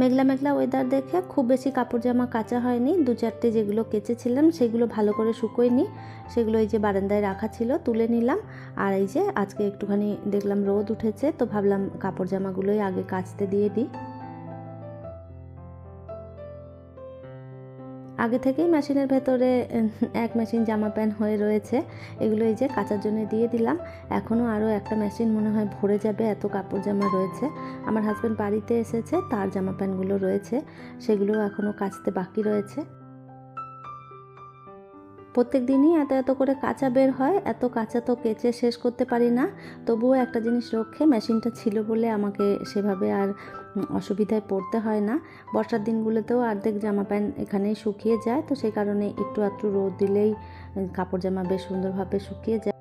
মেঘলা মেঘলা weather দেখে খুব বেশি কাপড় জামা কাঁচা হয়নি। দু চারটে যেগুলো কেচেছিলাম, সেগুলো ভালো করে শুকোয়নি। সেগুলো এই যে বারান্দায় রাখা ছিল, তুলে নিলাম। আর এই যে আজকে একটুখানি দেখলাম রোদ উঠেছে, তো ভাবলাম কাপড় জামাগুলোই আগে কাচতে দিয়ে দিই। আগে থেকেই মেশিনের ভেতরে এক মেশিন জামা প্যান্ট হয়ে রয়েছে। এগুলো এই যে কাচার জন্য দিয়ে দিলাম। এখনও আরও একটা মেশিন মনে হয় ভরে যাবে, এত কাপড় জামা রয়েছে। আমার হাজব্যান্ড বাড়িতে এসেছে, তার জামা প্যান্টগুলো রয়েছে। সেগুলো এখনও কাচতে বাকি রয়েছে। প্রত্যেক দিনই এত এত করে কাঁচা বের হয়, এত কাঁচা তো কেচে শেষ করতে পারি না। তবুও একটা জিনিস রক্ষে, মেশিনটা ছিল বলে আমাকে সেভাবে আর অসুবিধায় পড়তে হয় না। বর্ষার দিনগুলোতেও অর্ধেক জামা প্যান্ট এখানেই শুকিয়ে যায়, তো সেই কারণে একটু একটু রোদ দিলেই কাপড় জামা বেশ সুন্দরভাবে শুকিয়ে যায়।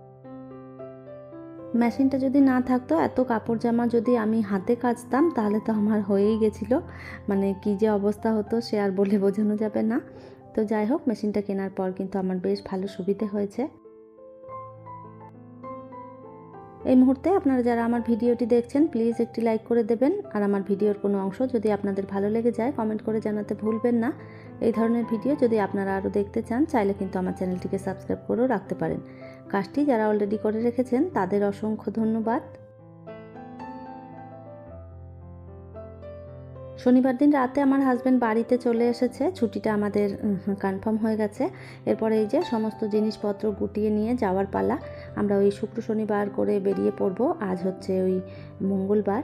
মেশিনটা যদি না থাকতো, এত কাপড় জামা যদি আমি হাতে কাচতাম, তাহলে তো আমার হয়েই গেছিল। মানে কী যে অবস্থা হতো সে আর বলে বোঝানো যাবে না। তো যাই হোক, মেশিনটা কেনার পর কিন্তু আমার বেশ ভালো সুবিধে হয়েছে। এই মুহূর্তে আপনারা যারা আমার ভিডিওটি দেখছেন, প্লিজ একটি লাইক করে দেবেন। আর আমার ভিডিওর কোনো অংশ যদি আপনাদের ভালো লেগে যায়, কমেন্ট করে জানাতে ভুলবেন না। এই ধরনের ভিডিও যদি আপনারা আরও দেখতে চান, চাইলে কিন্তু আমার চ্যানেলটিকে সাবস্ক্রাইব করেও রাখতে পারেন। কাজটি যারা অলরেডি করে রেখেছেন, তাদের অসংখ্য ধন্যবাদ। শনিবার দিন রাতে আমার হাজব্যান্ড বাড়িতে চলে এসেছে। ছুটিটা আমাদের কনফার্ম হয়ে গেছে। এরপরে এই যে সমস্ত জিনিসপত্র গুটিয়ে নিয়ে যাওয়ার পালা, আমরা ওই শুক্র শনিবার করে বেরিয়ে পড়ব। আজ হচ্ছে ওই মঙ্গলবার।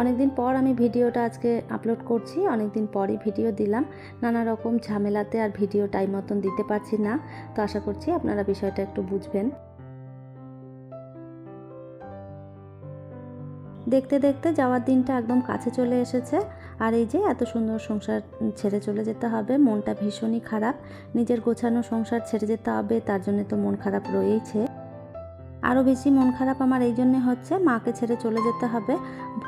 অনেকদিন পর আমি ভিডিওটা আজকে আপলোড করছি, অনেকদিন পরই ভিডিও দিলাম। নানা রকম ঝামেলাতে আর ভিডিও টাইম মতন দিতে পারছি না। তো আশা করছি আপনারা বিষয়টা একটু বুঝবেন। দেখতে দেখতে যাওয়ার দিনটা একদম কাছে চলে এসেছে। আর এই যে এত সুন্দর সংসার ছেড়ে চলে যেতে হবে, মনটা ভীষণই খারাপ। নিজের গোছানো সংসার ছেড়ে যেতে হবে, তার জন্য তো মন খারাপ রয়েইছে। আরও বেশি মন খারাপ আমার এই জন্যে হচ্ছে, মাকে ছেড়ে চলে যেতে হবে।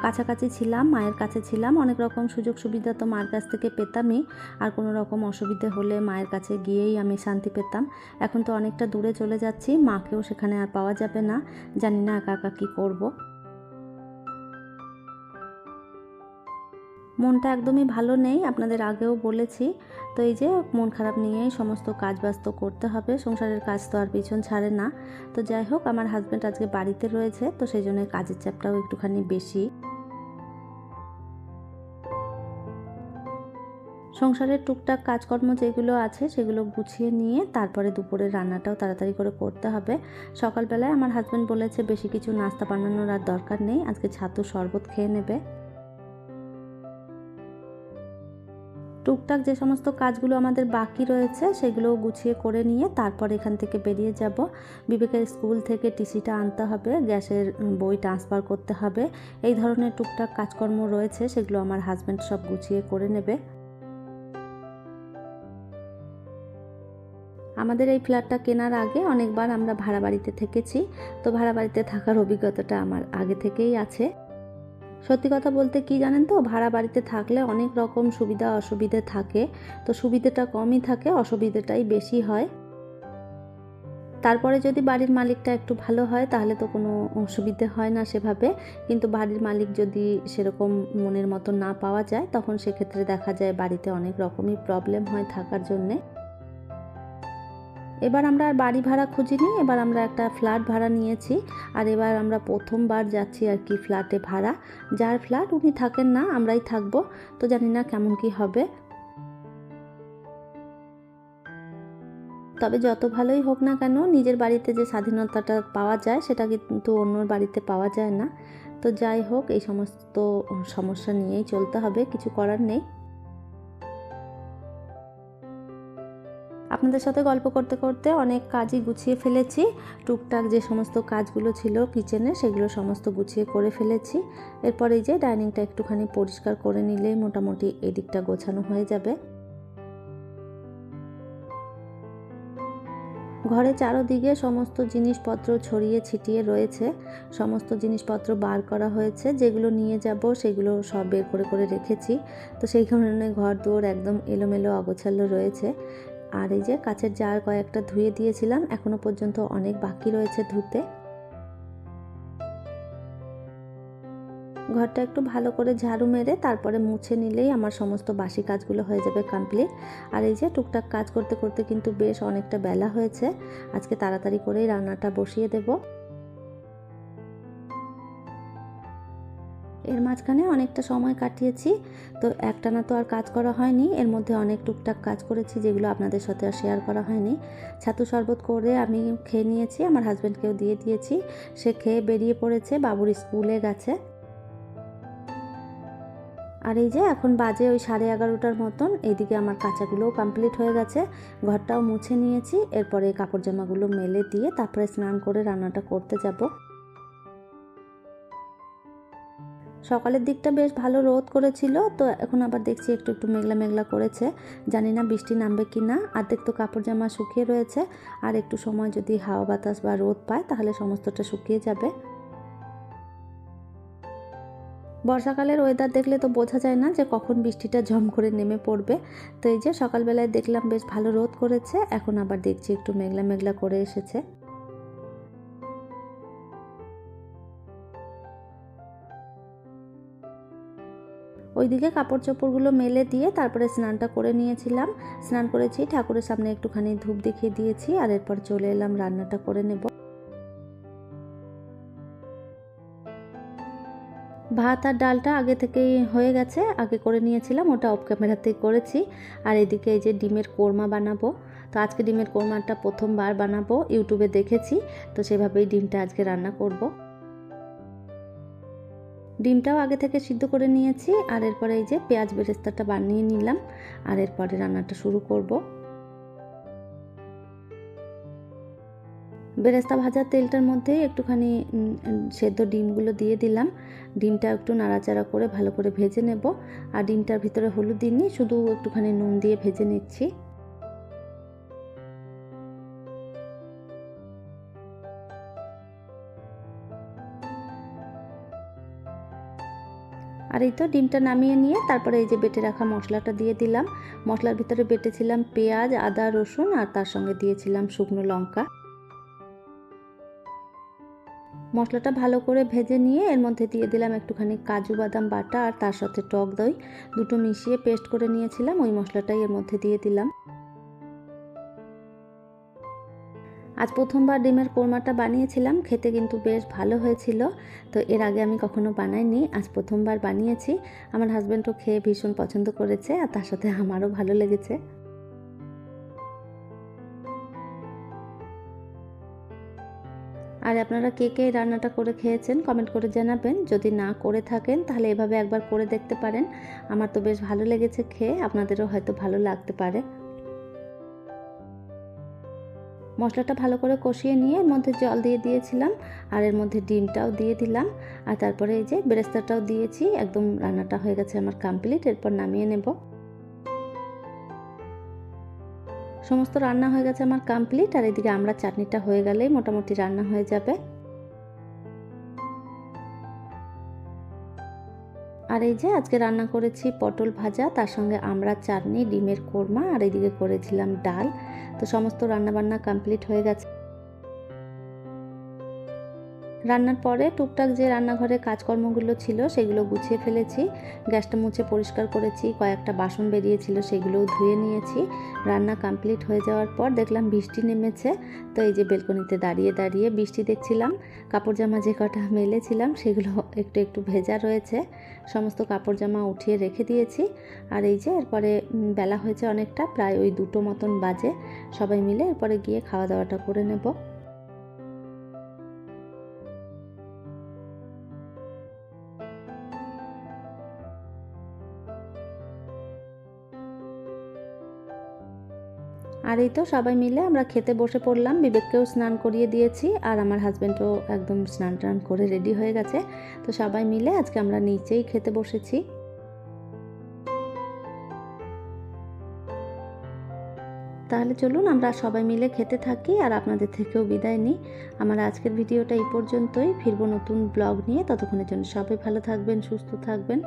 কাছাকাছি ছিলাম, মায়ের কাছে ছিলাম, অনেক রকম সুযোগ সুবিধা তো মার কাছ থেকে পেতামই। আর কোনো রকম অসুবিধে হলে মায়ের কাছে গিয়েই আমি শান্তি পেতাম। এখন তো অনেকটা দূরে চলে যাচ্ছি, মাকেও সেখানে আর পাওয়া যাবে না। জানি না একা একা কী করব। মনটা একদমই ভালো নেই, আপনাদের আগেও বলেছি। তো এই যে মন খারাপ নিয়েই সমস্ত কাজ বাস্ত করতে হবে, সংসারের কাজ তো আর পিছন ছাড়ে না। তো যাই হোক, আমার হাজব্যান্ড আজকে বাড়িতে রয়েছে, তো সেই জন্য কাজের চাপটাও একটুখানি বেশি। সংসারের টুকটাক কাজকর্ম যেগুলো আছে, সেগুলো গুছিয়ে নিয়ে তারপরে দুপুরের রান্নাটাও তাড়াতাড়ি করে করতে হবে। সকালবেলায় আমার হাজব্যান্ড বলেছে, বেশি কিছু নাস্তা বানানোর আর দরকার নেই, আজকে ছাতু শরবত খেয়ে নেবে। টুকটাক যে সমস্ত কাজগুলো আমাদের বাকি রয়েছে সেগুলো গুছিয়ে করে নিয়ে তারপর এখান থেকে বেরিয়ে যাব। বিবেকের স্কুল থেকে টিসিটা আনতে হবে, গ্যাসের বই ট্রান্সফার করতে হবে। এই ধরনের টুকটাক কাজকর্ম রয়েছে, সেগুলো আমার হাজব্যান্ড সব গুছিয়ে করে নেবে। আমাদের এই ফ্ল্যাটটা কেনার আগে অনেকবার আমরা ভাড়া বাড়িতে থেকেছি, তো ভাড়া বাড়িতে থাকার অভিজ্ঞতাটা আমার আগে থেকেই আছে। সত্যি কথা বলতে কি জানেন তো, ভাড়া বাড়িতে থাকলে অনেক রকম সুবিধা অসুবিধে থাকে। তো সুবিধাটা কমই থাকে, অসুবিধাটাই বেশি হয়। তারপরে যদি বাড়ির মালিকটা একটু ভালো হয়, তাহলে তো কোনো অসুবিধে হয় না সেভাবে। কিন্তু বাড়ির মালিক যদি সেরকম মনের মতো না পাওয়া যায়, তখন সেক্ষেত্রে দেখা যায় বাড়িতে অনেক রকমই প্রবলেম হয় থাকার জন্যে। এবার আমরা আর বাড়ি ভাড়া খুঁজিনি, এবার আমরা একটা ফ্ল্যাট ভাড়া নিয়েছি, আর এবার আমরা প্রথমবার যাচ্ছি আর কি ফ্ল্যাটে ভাড়া। যার ফ্ল্যাট উনি থাকেন না, আমরাই থাকব, তো জানি না কেমন কি হবে। তবে যত ভালোই হোক না কেন, নিজের বাড়িতে যে স্বাধীনতাটা পাওয়া যায়, সেটা কিন্তু অন্যর বাড়িতে পাওয়া যায় না। তো যাই হোক, এই সমস্ত সমস্যা নিয়েই চলতে হবে, কিছু করার নেই। আপনাদের সাথে গল্প করতে করতে অনেক কাজই গুছিয়ে ফেলেছি। টুকটাক যে সমস্ত কাজগুলো ছিল কিচেনে, সেগুলো সমস্ত গুছিয়ে করে ফেলেছি। এরপর যে ডাইনিংটা একটুখানি পরিষ্কার করে নিলেই মোটামুটি এদিকটা গোছানো হয়ে যাবে। ঘরে চারোদিকে সমস্ত জিনিসপত্র ছড়িয়ে ছিটিয়ে রয়েছে। সমস্ত জিনিসপত্র বার করা হয়েছে। যেগুলো নিয়ে যাব, সেগুলো সব বের করে করে রেখেছি। তো সেই কারণে ঘর দুয়ার একদম এলোমেলো অগোছালো রয়েছে। আর এই যে কাছের জার কয়েকটা ধুয়ে দিয়েছিলাম, এখনও পর্যন্ত অনেক বাকি রয়েছে ধুতে। ঘরটা একটু ভালো করে ঝাড়ু মেরে তারপরে মুছে নিলেই আমার সমস্ত বাসি কাজগুলো হয়ে যাবে কমপ্লিট আর এই যে টুকটাক কাজ করতে করতে কিন্তু বেশ অনেকটা বেলা হয়েছে। আজকে তাড়াতাড়ি করেই রান্নাটা বসিয়ে দেব। এর মাঝখানে অনেকটা সময় কাটিয়েছি। তো একটানা তো আর কাজ করা হয়নি, এর মধ্যে অনেক টুকটাক কাজ করেছি যেগুলো আপনাদের সাথে আর শেয়ার করা হয়নি। ছাতু শরবত করে আমি খেয়ে নিয়েছি, আমার হাজব্যান্ডকেও দিয়ে দিয়েছি। সে খেয়ে বেরিয়ে পড়েছে, বাবুর স্কুলে গেছে। আর এই যে এখন বাজে ওই সাড়ে এগারোটার মতন, এইদিকে আমার কাঁচাগুলোও কমপ্লিট হয়ে গেছে। ঘরটাও মুছে নিয়েছি, এরপরে কাপড় জামাগুলো মেলে দিয়ে তারপরে স্নান করে রান্নাটা করতে যাব। সকালের দিকটা বেশ ভালো রোদ করেছিল, তো এখন আবার দেখছি একটু একটু মেঘলা মেঘলা করেছে। জানি না বৃষ্টি নামবে কি না অর্ধেক তো কাপড় জামা শুকিয়ে রয়েছে, আর একটু সময় যদি হাওয়া বাতাস বা রোদ পায়, তাহলে সমস্তটা শুকিয়ে যাবে। বর্ষাকালের ওয়েদার দেখলে তো বোঝা যায় না যে কখন বৃষ্টিটা ঝম করে নেমে পড়বে। তো এই যে সকালবেলায় দেখলাম বেশ ভালো রোদ করেছে, এখন আবার দেখছি একটু মেঘলা মেঘলা করে এসেছে। ওইদিকে কাপড় চোপড়গুলো মেলে দিয়ে তারপরে স্নানটা করে নিয়েছিলাম। স্নান করেছি, ঠাকুরের সামনে একটুখানি ধূপ দেখিয়ে দিয়েছি আর এরপর চলে এলাম, রান্নাটা করে নেব। ভাত আর ডালটা আগে থেকেই হয়ে গেছে, আগে করে নিয়েছিলাম, ওটা অফ ক্যামেরাতেই করেছি। আর এদিকে এই যে ডিমের কোরমা বানাবো, তো আজকে ডিমের কোরমাটা প্রথমবার বানাবো, ইউটিউবে দেখেছি, তো সেভাবেই ডিমটা আজকে রান্না করব। ডিমটাও আগে থেকে সিদ্ধ করে নিয়েছি, আর এরপরে এই যে পেঁয়াজ বেরেস্তাটা বানিয়ে নিলাম, আর এরপরে রান্নাটা শুরু করব। বেরেস্তা ভাজার তেলটার মধ্যে একটুখানি সেদ্ধ ডিমগুলো দিয়ে দিলাম। ডিমটা একটু নাড়াচাড়া করে ভালো করে ভেজে নেব, আর ডিমটার ভিতরে হলুদ দিইনি, শুধু একটুখানি নুন দিয়ে ভেজে নিচ্ছি। আর এই তো ডিমটা নামিয়ে নিয়ে তারপরে এই যে বেটে রাখা মশলাটা দিয়ে দিলাম। মশলার ভিতরে বেটেছিলাম পেঁয়াজ, আদা, রসুন আর তার সঙ্গে দিয়েছিলাম শুকনো লঙ্কা। মশলাটা ভালো করে ভেজে নিয়ে এর মধ্যে দিয়ে দিলাম একটুখানি কাজু বাদাম বাটা আর তার সাথে টক দই। দুটো মিশিয়ে পেস্ট করে নিয়েছিলাম, ওই মশলাটাই এর মধ্যে দিয়ে দিলাম। আজ প্রথমবার ডিমের কোরমাটা বানিয়েছিলাম, খেতে কিন্তু বেশ ভালো হয়েছিল। তো এর আগে আমি কখনো বানাইনি, আজ প্রথমবার বানিয়েছি। আমার হাজব্যান্ডও খেয়ে ভীষণ পছন্দ করেছে আর তার সাথে আমারও ভালো লেগেছে। আর আপনারা কে কে রান্নাটা করে খেয়েছেন কমেন্ট করে জানাবেন। যদি না করে থাকেন, তাহলে এভাবে একবার করে দেখতে পারেন। আমার তো বেশ ভালো লেগেছে খেয়ে, আপনাদেরও হয়তো ভালো লাগতে পারে। মশলাটা ভালো করে কষিয়ে নিয়ে এর মধ্যে জল দিয়ে দিয়েছিলাম আর এর মধ্যে ডিমটাও দিয়ে দিলাম। আর তারপরে এই যে বেরেস্তাটাও দিয়েছি, একদম রান্নাটা হয়ে গেছে আমার কমপ্লিট এরপর নামিয়ে নেব। সমস্ত রান্না হয়ে গেছে আমার কমপ্লিট আর এদিকে আমরা চাটনিটা হয়ে গেলেই মোটামুটি রান্না হয়ে যাবে। আর এই যে আজকে রান্না করেছি পটল ভাজা, তার সঙ্গে আমরা চাটনি, ডিমের কোরমা আর এদিকে করেছিলাম ডাল। তো সমস্ত রান্নাবান্না কমপ্লিট হয়ে গেছে। রান্নার পরে টুকটাক যে রান্নাঘরে কাজকর্মগুলো ছিল সেগুলো গুছিয়ে ফেলেছি। গ্যাসটা মুছে পরিষ্কার করেছি, কয়েকটা বাসন বেরিয়েছিল সেগুলোও ধুয়ে নিয়েছি। রান্না কমপ্লিট হয়ে যাওয়ার পর দেখলাম বৃষ্টি নেমেছে, তো এই যে বেলকনিতে দাঁড়িয়ে দাঁড়িয়ে বৃষ্টি দেখছিলাম। কাপড় জামা যে কটা মেলেছিলাম সেগুলো একটু একটু ভেজা রয়েছে। সমস্ত কাপড় জামা উঠিয়ে রেখে দিয়েছি। আর এই যে এরপরে বেলা হয়েছে অনেকটা, প্রায় ওই দুটো মতন বাজে। সবাই মিলে এরপরে গিয়ে খাওয়া দাওয়াটা করে নেব। আর এই তো সবাই মিলে আমরা খেতে বসে পড়লাম। বিবেককেও স্নান করিয়ে দিয়েছি আর আমার হাজব্যান্ডও একদম স্নান টান করে রেডি হয়ে গেছে। তো সবাই মিলে আজকে আমরা নিচেই খেতে বসেছি। তাহলে চলুন আমরা সবাই মিলে খেতে থাকি আর আপনাদের থেকেও বিদায় নিই। আমার আজকের ভিডিওটা এই পর্যন্তই। ফিরবো নতুন ব্লগ নিয়ে। ততক্ষণের জন্য সবাই ভালো থাকবেন, সুস্থ থাকবেন।